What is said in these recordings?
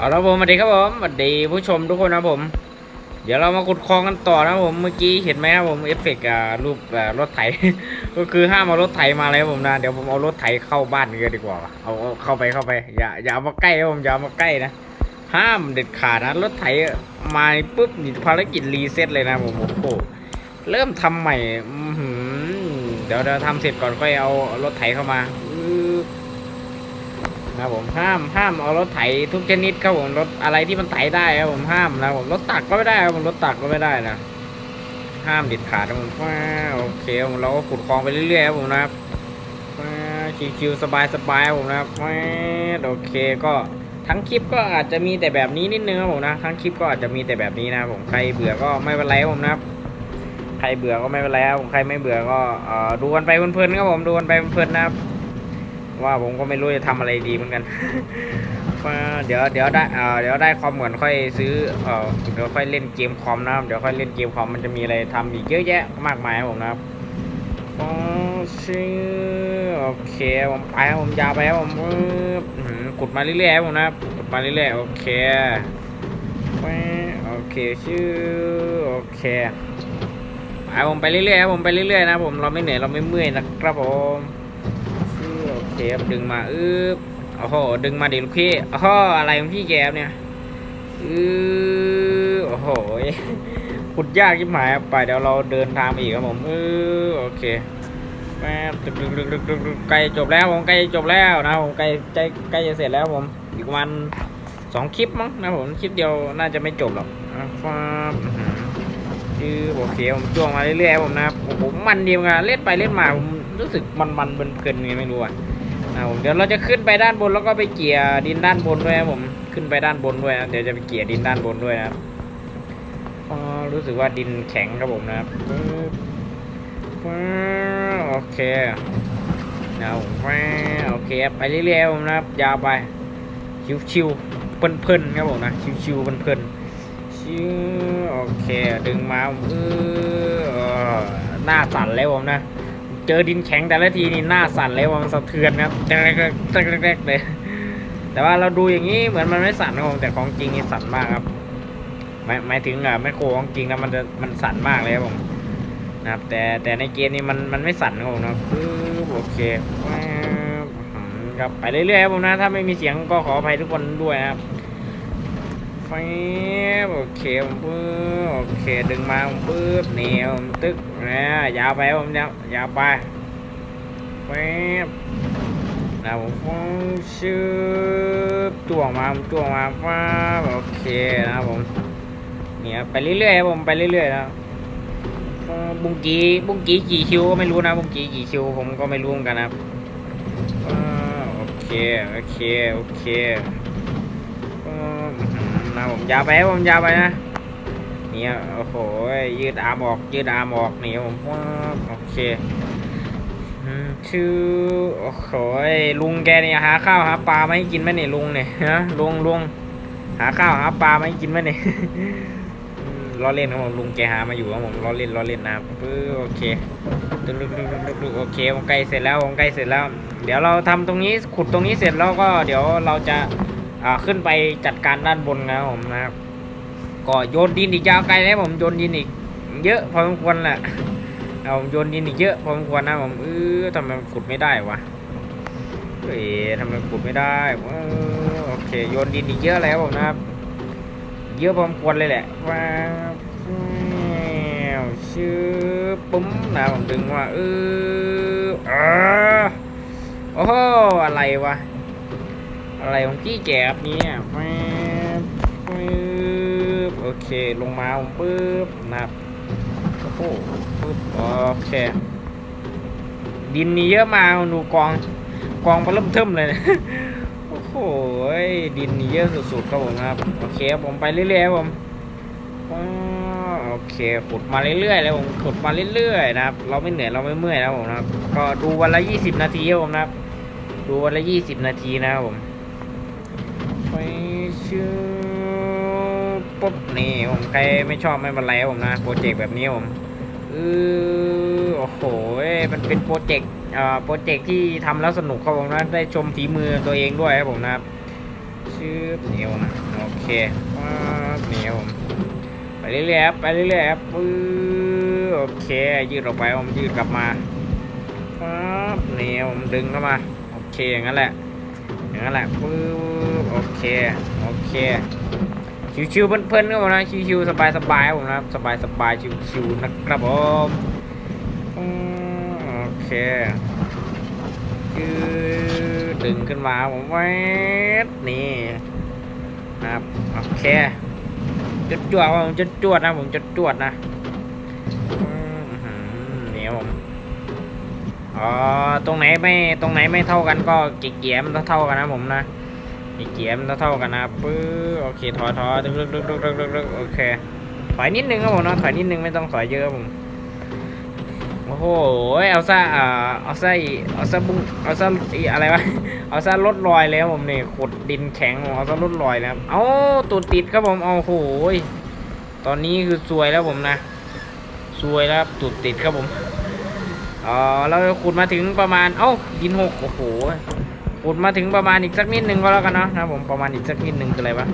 เอาละผมสวัสดีครับผมสวัสดีผู้ชมทุกคนนะผม เดี๋ยวเรามาขุดคลองกันต่อนะผมเมื่อกี้เห็นไหมครับผมเอฟเฟกต์รูปรถไถ ก็คือห้ามเอารถไถมาเลยผมนะเดี๋ยวผมเอารถไถเข้าบ้านกันดีกว่าเอาเข้าไปเข้าไปอย่าอย่ามาใกล้ผมอย่ามาใกล้นะห้ามเด็ดขาดนะรถไถมาปุ๊บนี่ภารกิจรีเซ็ตเลยนะผมโอ้โหเริ่มทำใหม่อืเดี๋ยวเดี๋ยวทำเสร็จก่อนค่อยเอารถไถเข้ามา นะครับผมห้ามห้ามเอารถไถทุกชนิดครับผมรถอะไรที่มันไถได้ครับผมห้ามนะผมรถตักก็ไม่ได้ครับผมรถตักก็ไม่ได้นะห้ามเด็ดขาดนะผมว้าโอเคผมเราก็ขุดคลองไปเรื่อยๆครับผมนะครับว้าชิวๆสบายๆครับผมนะครับว้าโอเคก็ทั้งคลิปก็อาจจะมีแต่แบบนี้นิดนึงครับผมนะทั้งคลิปก็อาจจะมีแต่แบบนี้นะครับผมใครเบื่อก็ไม่เป็นไรครับผมนะครับใครเบื่อก็ไม่เป็นไรครับผมใครไม่เบื่อก็ดูกันไปเพลินๆครับผมดูกันไปเพลินๆนะครับ ว่าผมก็ไม่รู้จะทำอะไรดีเหมือนกันเดี๋ยวเดี๋ยวได้เดี๋ยวได้คอมเหมือนค่อยซื้อเดี๋ยวค่อยเล่นเกมคอมนะครับเดี๋ยวค่อยเล่นเกมคอมมันจะมีอะไรทำอีกเยอะแยะมากมายครับผมนะครับโอ้ชื่อโอเคผมไปครับผมยาวไปครับผมกดมาเรื่อยๆครับผมนะครับกดมาเรื่อยๆโอเคโอเคชื่อโอเคไปผมไปเรื่อยๆผมไปเรื่อยๆนะผมเราไม่เหนื่อยเราไม่เมื่อยนะครับผม เคครับดึงมาอึ๊บโอ้โหดึงมาดิลูกพี่โอ้โหอะไรของพี่แกครับเนี่ยอือโอ้โหขุดยากยิ่งหมายไปเดี๋ยวเราเดินทางไปอีกครับผมอือโอเคแป๊บตึกตึกตึกตึกตึกใกล้จบแล้วผมใกล้จบแล้วนะผมใกล้ใกล้ใกล้จะเสร็จแล้วผมอีกประมาณสองคลิปมั้งนะผมคลิปเดียวน่าจะไม่จบหรอกฟ้าบอื้อหือคือโอเคผมจ้วงมาเรื่อยๆผมนะครับโอ้โหมันดีเหมือนกันเล่นไปเล่นมาผมรู้สึกมันมันๆเพลินๆไงไม่รู้อะ อ่าผมเดี๋ยวเราจะขึ้นไปด้านบนแล้วก็ไปเกี่ยดินด้านบนด้วยครับผมขึ้นไปด้านบนด้วยนะเดี๋ยวจะไปเกี่ยดินด้านบนด้วยนะครับรู้สึกว่าดินแข็งครับผมนะครับโอเคนะผมปึ๊บโอเคไปเรื่อยๆผมนะครับยาวไปชิวๆเพลินๆครับผมนะชิวๆเพลินๆชิวโอเคดึงมาเออเออหน้าสั่นเลยผมนะ เจอดินแข็งแต่ละทีนี่หน้าสั่นเลยว่ามันสะเทือนครับแรกๆแรกๆเลย แต่ว่าเราดูอย่างนี้เหมือนมันไม่สั่นนะผมแต่ของจริงนี่สั่นมากครับหมายหมายถึงอะไม่โคของจริงนะมันจะมันสั่นมากเลยครับผมนะครับ แต่แต่ในเกมนี้มันมันไม่สั่นครับผมนะปึ๊บโอเคครับไปเรื่อยๆครับผมนะถ้าไม่มีเสียงก็ขออภัยทุกคนด้วยนะครับแป๊บโอเคผมปึ๊บโอเคดึงมาผมปึ๊บเหนียวตึ๊ก นะยาวไปครับผมยยาวไปแป๊บนะผมฟงชื่อจ้วงมาผมจ้วงมาฟ้าโอเคนะครับผมเนี่ยไปเรื่อยๆผมไปเรื่อยๆนะบุงกีบุงกีกี่คิวก็ไม่รู้นะบุงกีกี่คิวผมก็ไม่รู้เหมือนกันนะโอเคโอเคโอเคนะผมยาวไปผมยาวไปนะ เนี่ยโอ้โหยืดอาร์มออกยืดอาร์มออกนี่ผมว้าโอเคชื่อโอ้โหยลุงแกเนี่ยหาข้าวหาปลาไมาให้กินไหมเนี่ยลุงเนี่ยฮะลุงลุงหาข้าวหาปลาไมาให้กินไหมเนี่ยล้อเล่นครับผมลุงแกหามาอยู่ครับผมล้อเล่นล้อเล่นนะปึ๊บโอเคตึกตึกตึกตึกตึกตึกโอเคผมใกล้เสร็จแล้วผมใกล้เสร็จแล้ว เดี๋ยวเราทำตรงนี้ขุดตรงนี้เสร็จแล้วก็เดี๋ยวเราจะขึ้นไปจัดการด้านบนนะผมนะครับ ก็โยนดินอีกยาวไกลเลยผมโยนดินอีก เยอะพอสมควรแหละเอาโยนดินอีกเยอะพอสมควรนะผมเออทำไมขุดไม่ได้วะเฮ้ยทำไมขุดไม่ได้โอเคโยนดินอีกเยอะแล้วผมนะครับ เยอะพอสมควรเลยแหละว้าวชื่อปุ้มนะผมดึงว่าเออเออโอ้โหอะไรวะอะไรของพี่แกบเนี่ยแวบปึ๊บโอ เค ลงมาปึ๊บนะครับโอ้โหปึ๊บโอเค ดินนี่เยอะมากดูกองกองมาเริ่มเทิมเลยนะโอ้โหดินนี่เยอะสุดๆครับผมครับโอเคผมไปเรื่อยๆครับผมอ๋อโอเคขุดมาเรื่อยๆเลยผมขุดมาเรื่อยๆนะครับ เราไม่เหนื่อยเราไม่เมื่อยนะผมนะครับ ก็ดูวันละยี่สิบนาทีครับผมนะครับ ดูวันละยี่สิบนาทีนะครับผมไปชื่อ ปุ๊บนี่ผมใครไม่ชอบไม่เป็นไรผมนะโปรเจกต์แบบนี้ผมเออโอ้โหมันเป็นโปรเจกต์เอ่อโปรเจกต์ที่ทำแล้วสนุกครับผมนะได้ชมฝีมือตัวเองด้วยครับผมนะครับชืบนี่ครับผมโอเคปั๊บนี่ครับผมไปเรื่อยๆไปเรื่อยๆครับปื้อโอเค ยืดออกไปผมยืดกลับมาปั๊บนี่ครับผมดึงเข้ามาโอเคอย่างนั้นแหละอย่างนั้นแหละปื้อโอเคโอเค ชิวๆเพลินๆครับผมนะชิวๆสบายๆครับผมนะครับสบายๆชิวๆนะครับผมโอเคยืดดึงขึ้นมาผมไว้นี่นะครับโอเคจุดจวดผมจุดจวดนะผมจุดจวดนะอืมอื้อหือนี่ครับผมอ๋อตรงไหนไม่ตรงไหนไม่เท่ากันก็เกี่ยมันเท่ากันนะผมนะ เกียมเท่าๆกันนะปื้อโอเคถอยถอยดึกดึกดึกดึกดึกดึกดึกโอเคถอยนิดนึงครับผมนะถอยนิดนึงไม่ต้องถอยเยอะผมโอ้โหเอาซะอ่าเอาซะอีเอาซะบุ้งเอาซะอีอะไรวะเอาซะลดรอยแล้วผมนี่ขุดดินแข็งผมเอาซะลดรอยแล้วเอาตูดติดครับผมเอาโอ้โหตอนนี้คือซวยแล้วผมนะซวยแล้วตูดติดครับผมอ๋อเราขุดมาถึงประมาณเอ้าดินหกโอ้โห ขุดมาถึงประมาณอีกสักนิดนึงก็แล้วกันเนาะนะผมประมาณอีกสักนิดนึงคืออะไรวะ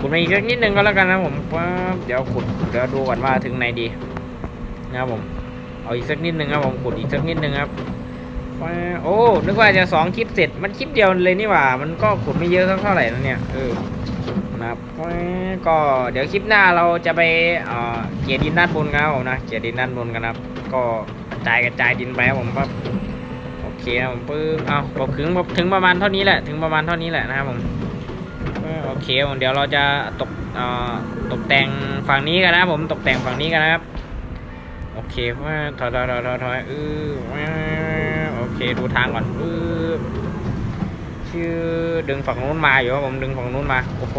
ขุดมาอีกสักนิดนึงก็แล้วกันนะผมปั๊บเดี๋ยวขุดเดี๋ยวดูก่อนว่าถึงไหนดีนะครับผมเอาอีกสักนิดนึงครับผมขุดอีกสักนิดนึงครับโอ้นึกว่าจะสองคลิปเสร็จมันคลิปเดียวเลยนี่หว่า มันก็ขุดไม่เยอะเท่าไหร่นะเนี่ยเออนะครับก็เดี๋ยวคลิปหน้าเราจะไปเกลี่ยดินด้านบนกันครับผมนะเกลี่ยดินด้านบนกันครับ ก็กระจายกระจายดินไปครับผมปั๊บ เคครับผมปึ๊บเอาบอกถึงถึงประมาณเท่านี้แหละ ถึงประมาณเท่านี้แหละนะครับผมโอเคผมเดี๋ยวเราจะตกเอ่อตกแต่งฝั่งนี้กันนะผมตกแต่งฝั่งนี้กันนะครับ โอเคว่าถอยถอยถอยถอยถอยเออโอเคดูทางก่อนเออชื่อดึงฝั่งนู้นมาอยู่ครับผมดึงฝั่งนู้นมาโอ้โห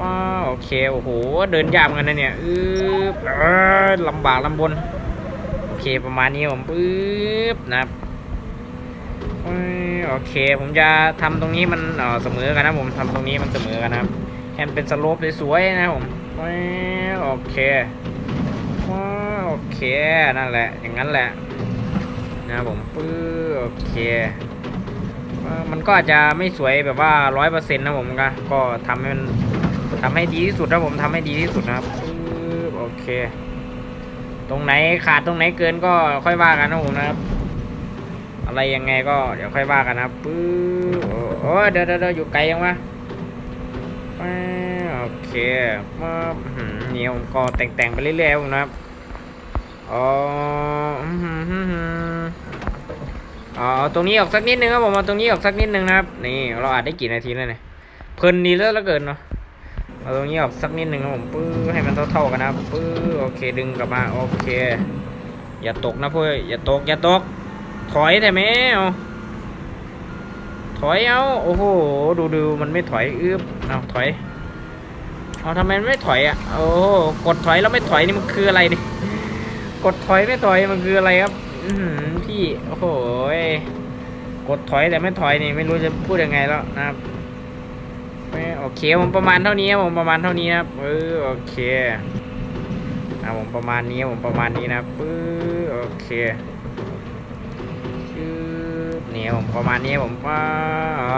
ว้าโอเคโอ้โหเดินยากเหมือนกันนะเนี่ยเออเอลำบากลำบนโอเคประมาณนี้ผมปึ๊บนะครับ โอเค ผมจะทำตรงนี้มันเสมอกันนะผมทำตรงนี้มันเสมอกันนะครับให้มันเป็นสโลปสวยๆนะผมโอเคโอเคนั่นแหละ อย่างนั้นแหละนะผมปื้อโอเค มันก็อาจจะไม่สวยแบบว่าร้อยเปอร์เซ็นต์นะผมก็ก็ทำให้มันทำให้ดีที่สุดนะผมทำให้ดีที่สุดนะครับปื้อโอเค ตรงไหนขาดตรงไหนเกินก็ค่อยว่ากันนะผมนะครับ อะไรยังไงก็เดี๋ยวค่อยว่ากันนะปื้อโอ้เดี๋ยวเดี๋ยวเดอยู่ไกลยังวะโอเคมาหือเนี่ยผมก็แต่งๆไปเรื่อยๆผมนะครับอ๋ออ๋อตรงนี้ออกสักนิดนึงครับผมเอาตรงนี้ออกสักนิดนึงนะครับ นี่เราอาจได้กี่นาทีแล้วเนี่ยเพลินดีแล้วเหลือเกินเนาะเอาตรงนี้ออกสักนิดนึงครับผมปื้อให้มันเท่าๆกันนะครับปื้อโอเคดึงกลับมาโอเค อย่าตกนะเพื่ออย่าตกอย่าตก ถอยแต่แม่เอาถอยเอาโอ้โห ดูดูมันไม่ถอยอึบเอาถอยเอาทำไมมันไม่ถอยอะโอ้โหกดถอยแล้วไม่ถอยนี่มันคืออะไรนี่กดถอยไม่ถอยมันคืออะไรครับอืพี่โอ้โหยกดถอยแต่ไม่ถอยนี่ไม่รู้จะพูดยังไงแล้วนะครับโอเคผมประมาณเท่านี้ผมประมาณเท่านี้นะครับเออโอเคอะผมประมาณนี้ผมประมาณนี้นะปื้อโอเค นี่ผมประมาณนี้ผมว่าอ๋อ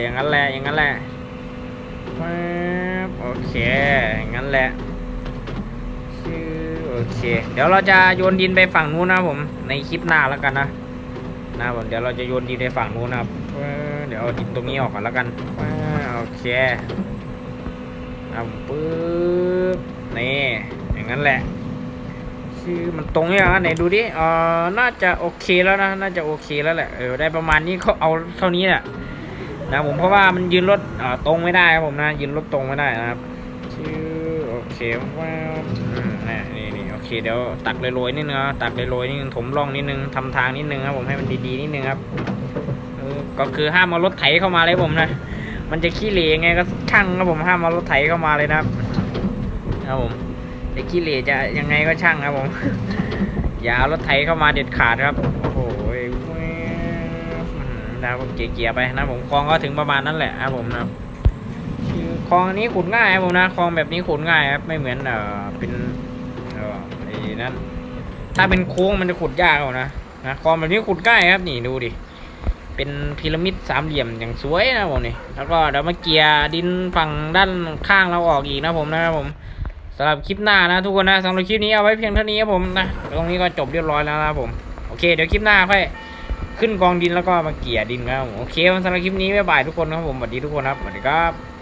อย่างนั้นแหละอย่างนั้นแหละป๊บโอเคอย่างนั้นแหละชื่อโอเค เดี๋ยวเราจะโยนดินไปฝั่งนู้นนะผมในคลิปหน้าแล้วกันนะนะผมเดี๋ยวเราจะโยนดินไปฝั่งนู้นนะครับเดี๋ยวเอาดินตรงนี้ออกก่อนแล้วกันโอเคอะปึ๊บนี่อย่างนั้นแหละือมันตรงยังไงไหนดูดิเออน่าจะโอเคแล้วนะ น่าจะโอเคแล้วแหละ เออ ได้ประมาณนี้เขาเอาเท่านี้แหละนะผมเพราะว่ามันยืนรถเอ่อตรงไม่ได้ครับผมนะ ยืนรถตรงไม่ได้นะครับชื่อโอเคว้าวนี่นี่นี่โอเคเดี๋ยวตักโรยๆนิดนึงนะตักโรยๆนิดนึงถมร่องนิดนึงทำทางนิดนึงครับผมให้มันดีๆนิดนึงครับเออก็คือห้ามเอารถไถเข้ามาเลยผมนะ มันจะขี้เหร่ไงก็ช่างครับผมห้ามเอารถไถเข้ามาเลยนะครับครับผม จะขี้เหร่จะยังไงก็ช่างครับผม อย่าเอารถไถเข้ามาเด็ดขาดครับ โอ้โหแว๊บอืมนะผมเกียร์ไปนะผมคลองก็ถึงประมาณนั้นแหละครับผมนะคลองอันนี้ขุดง่ายครับผมนะคลองแบบนี้ขุดง่ายครับไม่เหมือนเอ่อเป็นเอ่อไอ้นั้นถ้าเป็นโค้งมันจะขุดยากเอานะนะคลองแบบนี้ขุดง่ายครับนี่ดูดิเป็นพีระมิดสามเหลี่ยมอย่างสวยนะผมนี่แล้วก็เดี๋ยวมาเกียร์ดินฝั่งด้านข้างเราออกอีกนะผมนะครับผม สำหรับคลิปหน้านะทุกคนนะสำหรับคลิปนี้เอาไว้เพียงเท่านี้ครับผมนะตรงนี้ก็จบเรียบร้อยแล้วนะผมโอเคเดี๋ยวคลิปหน้าค่อยขึ้นกองดินแล้วก็มาเกี่ยดินนะครับผมโอเคสำหรับคลิปนี้บ๊ายบายทุกคนครับผมสวัสดีทุกคนครับสวัสดีครับ